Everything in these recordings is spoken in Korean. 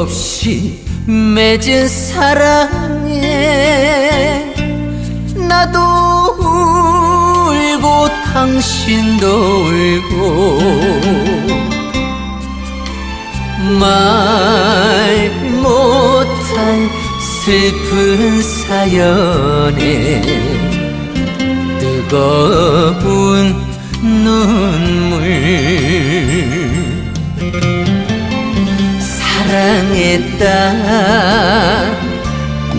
없이 맺은 사랑에 나도 울고 당신도 울고 말 못할 슬픈 사연에 뜨거운 눈물 사랑했다.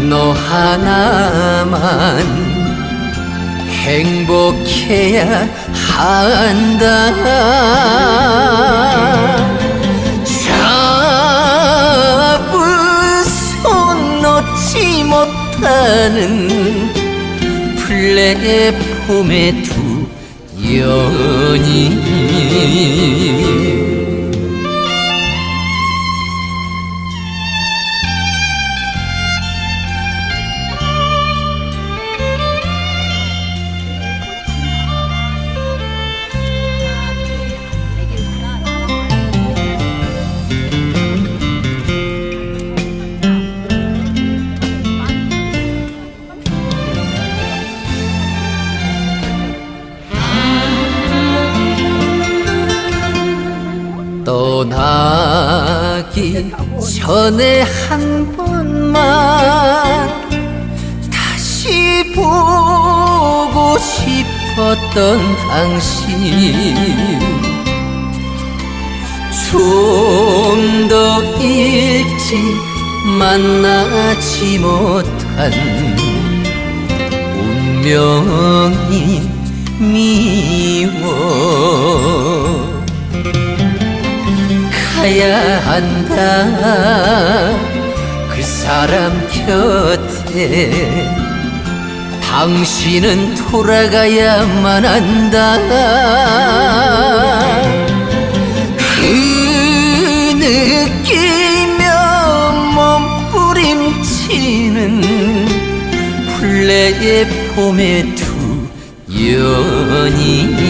너 하나만 행복해야 한다. 잡은 손 놓지 못하는 플랫폼의 두 연인 떠나기 전에 한 번만 다시 보고 싶었던 당신. 좀 더 일찍 만나지 못한 운명이 미워 가야 한다. 그 사람 곁에 당신은 돌아가야만 한다. 그 느끼며 몸부림치는 플랫폼의 두 연인